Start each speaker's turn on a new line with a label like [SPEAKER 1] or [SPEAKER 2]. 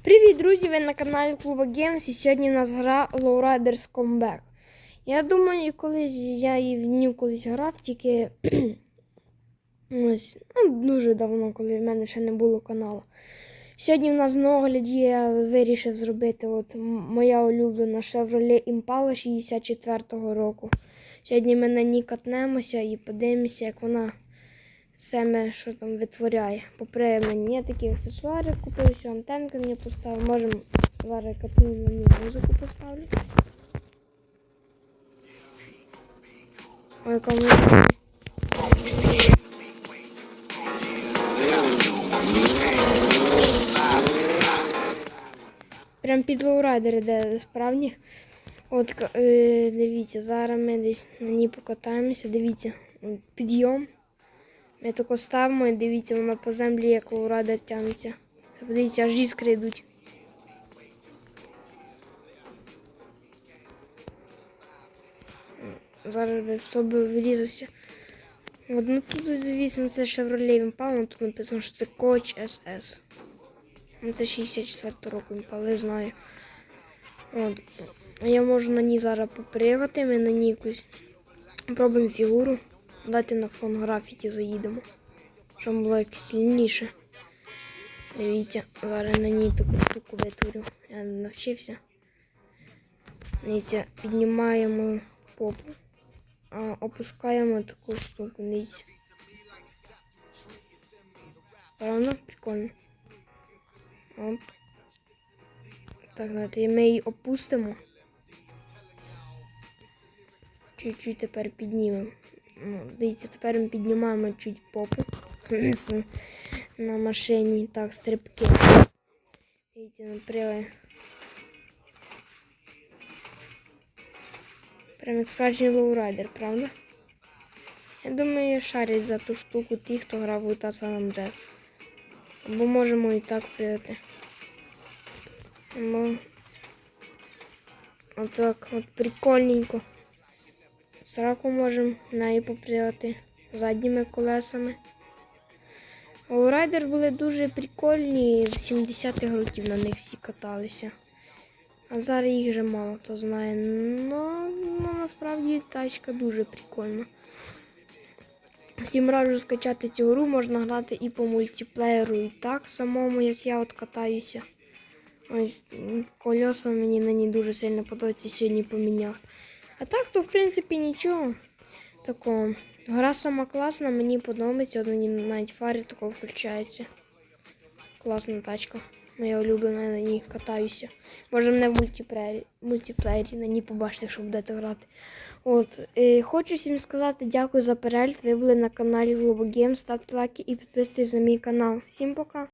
[SPEAKER 1] Привіт, друзі! Ви на каналі Клуба Games і сьогодні у нас гра Lowriders Comeback. Я думаю, колись я і в нього колись грав, тільки ось, ну, дуже давно, коли в мене ще не було каналу. Сьогодні в нас на огляді я вирішив зробити от моя улюблена Chevrolet Impala 64-го року. Сьогодні ми на ній катнемося і подивимося, як вона саме що там витворяє. Попри мені є такі аксесуари купив, що антенки мені поставив. Можемо зараз катну музику поставлю. Ой, музика. Прям під лоурайдер іде справді. От е, дивіться, зараз ми десь на ній покатаємося. Дивіться, підйом. Ми тако ставимо і дивіться, воно по землі як лоурайдер тягнеться. Подивіться, аж іскри йдуть. Зараз би би врізався. От, ну тут, звісно, це Chevrolet Impala, ну, тут написано, що це Coach SS. Ну, це 64 року Impala, знаю. От. Я можу на ній зараз попригати, ми на ній якусь пробуємо фігуру. Дайте на фон графіті заїдемо. Щоб було як сильніше. Дивіться, зараз на ній таку штуку витворю. Я навчився. Дивіться, піднімаємо попу, а опускаємо таку штуку. Дивіться. Правда? Прикольно. Оп. Так, знаєте, ми її опустимо. Чуть-чуть тепер піднімемо. Ну, дивіться, тепер ми піднімаємо чуть попу на машині. Так, стрибки. Дивіться, напрягає. Прям як справжній лоурайдер, правда? Я думаю, шарять за ту штуку ті, хто грав у GTA San Andreas. Або можемо і так прийти. Або... Отак от прикольненько. Сраку можемо неї попрягати задніми колесами. Лоурайдер були дуже прикольні, з 70-х років на них всі каталися. А зараз їх вже мало хто знає. Ну, ну насправді тачка дуже прикольна. Всім раджу скачати цю гру, можна грати і по мультиплеєру, і так самому, як я от катаюся. Ось м, колеса мені на ній дуже сильно подобається, сьогодні поміняв. А так, то в принципі нічого такого. Гра сама класна, мені подобається, от мені навіть фари такого включається. Класна тачка. Моя улюблена, на ній катаюся. Може мене в мультиплеєрі, на ній побачите, що будете грати. От, е, хочу всім сказати дякую за перегляд. Ви були на каналі Globo Games. Ставте лайки і підписуйтесь на мій канал. Всім пока!